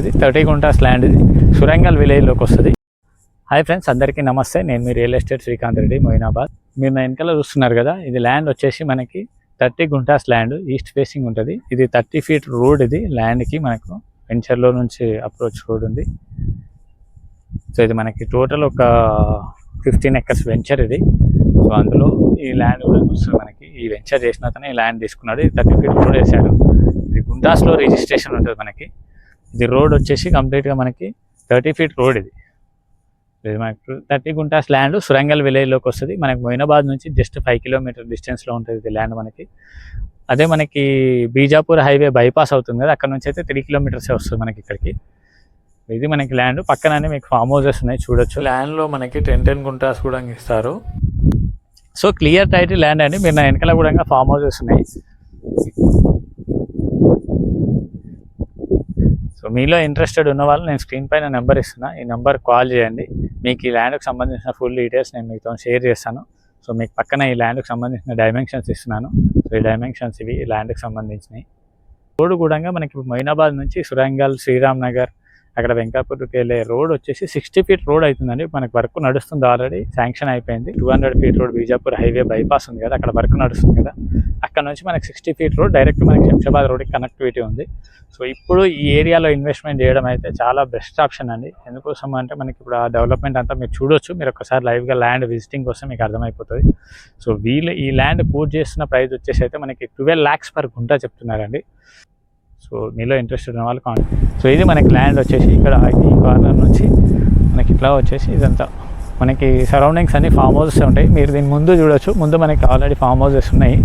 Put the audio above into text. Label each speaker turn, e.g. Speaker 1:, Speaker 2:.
Speaker 1: ఇది thirty guntas land ఇది. సురంగల్ విలేజ్లోకి వస్తుంది. హాయ్ ఫ్రెండ్స్ అందరికీ నమస్తే. నేను మీ రియల్ ఎస్టేట్ శ్రీకాంత్ రెడ్డి మొయినాబాద్. మీరు నా వెనకాల చూస్తున్నారు కదా ఇది ల్యాండ్ వచ్చేసి మనకి thirty guntas land east facing ఉంటుంది. ఇది థర్టీ ఫీట్ రోడ్ ఇది. ల్యాండ్కి మనకు వెంచర్లో నుంచి అప్రోచ్ రోడ్ ఉంది. సో ఇది మనకి టోటల్ ఒక ఫిఫ్టీన్ ఎకర్స్ వెంచర్ ఇది. సో అందులో ఈ ల్యాండ్ కూడా మనకి ఈ వెంచర్ చేసిన అతనే ఈ ల్యాండ్ తీసుకున్నాడు. ఇది థర్టీ ఫీట్ రోడ్ వేశాడు ఇది గుంటాస్లో రిజిస్ట్రేషన్ ఉంటుంది మనకి. ఇది రోడ్ వచ్చేసి కంప్లీట్గా మనకి థర్టీ ఫీట్ రోడ్ ఇది. ఇది మనకు థర్టీ గుంటాస్ ల్యాండ్ సురంగల్ విలేజ్లోకి వస్తుంది. మనకి మొయినాబాద్ నుంచి జస్ట్ ఫైవ్ కిలోమీటర్ డిస్టెన్స్లో ఉంటుంది ఇది ల్యాండ్ మనకి. అదే మనకి బీజాపూర్ హైవే బైపాస్ అవుతుంది కదా అక్కడ నుంచి అయితే త్రీ కిలోమీటర్సే వస్తుంది మనకి ఇక్కడికి. ఇది మనకి ల్యాండ్. పక్కననే మీకు ఫామ్ హౌసెస్ ఉన్నాయి చూడొచ్చు. ల్యాండ్లో మనకి టెన్ టెన్ గుంటాస్ కూడా ఇస్తారు. సో క్లియర్ టైటిల్ ల్యాండ్ అండి. మీరు నా వెనకాల కూడా ఫామ్ హౌసెస్ ఉన్నాయి. సో మీలో ఇంట్రెస్టెడ్ ఉన్న వాళ్ళు నేను స్క్రీన్ పైన నెంబర్ ఇస్తున్నా. ఈ నెంబర్ కాల్ చేయండి. మీకు ఈ ల్యాండ్కి సంబంధించిన ఫుల్ డీటెయిల్స్ నేను మీతో షేర్ చేస్తాను. సో మీకు పక్కన ఈ ల్యాండ్కి సంబంధించిన డైమెన్షన్స్ ఇస్తున్నాను. సో ఈ డైమెన్షన్స్ ఇవి ఈ ల్యాండ్కి సంబంధించినవి. తోడుగూడంగా కూడా మనకి మొయినాబాద్ నుంచి సురంగల్ శ్రీరామ్ నగర్ అక్కడ వెంకాపూర్కి వెళ్ళే రోడ్ వచ్చేసి సిక్స్టీ ఫీట్ రోడ్ అవుతుందండి. మనకి వర్క్ నడుస్తుంది ఆల్రెడీ. శాంక్షన్ అయిపోయింది. Two hundred feet road Bijapur highway bypass ఉంది కదా అక్కడ వర్క్ నడుస్తుంది కదా. అక్కడ నుంచి మనకి సిక్స్టీ ఫీట్ రోడ్ డైరెక్ట్ మనకి శంషాబాద్ రోడ్కి కనెక్టివిటీ ఉంది. సో ఇప్పుడు ఈ ఏరియాలో ఇన్వెస్ట్మెంట్ చేయడం అయితే చాలా బెస్ట్ ఆప్షన్ అండి. ఎందుకోసం అంటే మనకి ఇప్పుడు ఆ డెవలప్మెంట్ అంతా మీరు చూడొచ్చు. మీరు ఒకసారి లైవ్గా ల్యాండ్ విజిటింగ్ కోసం మీకు అర్థమైపోతుంది. సో వీళ్ళు ఈ ల్యాండ్ పూర్తి చేస్తున్న ప్రైస్ వచ్చేసి అయితే మనకి ట్వెల్వ్ ల్యాక్స్ పర్ గుంటా చెప్తున్నారండి. సో మీలో ఇంట్రెస్టెడ్ ఉన్న వాళ్ళు కాంటాక్ట్ సో ఇది మనకి ల్యాండ్ వచ్చేసి ఇక్కడ ఈ కార్నర్ నుంచి మనకి ఇట్లా వచ్చేసి ఇదంతా. మనకి సరౌండింగ్స్ అన్ని ఫామ్ హౌసెస్ ఉంటాయి. మీరు దీని ముందు చూడొచ్చు. ముందు మనకి ఆల్రెడీ ఫామ్ హౌసెస్ ఉన్నాయి.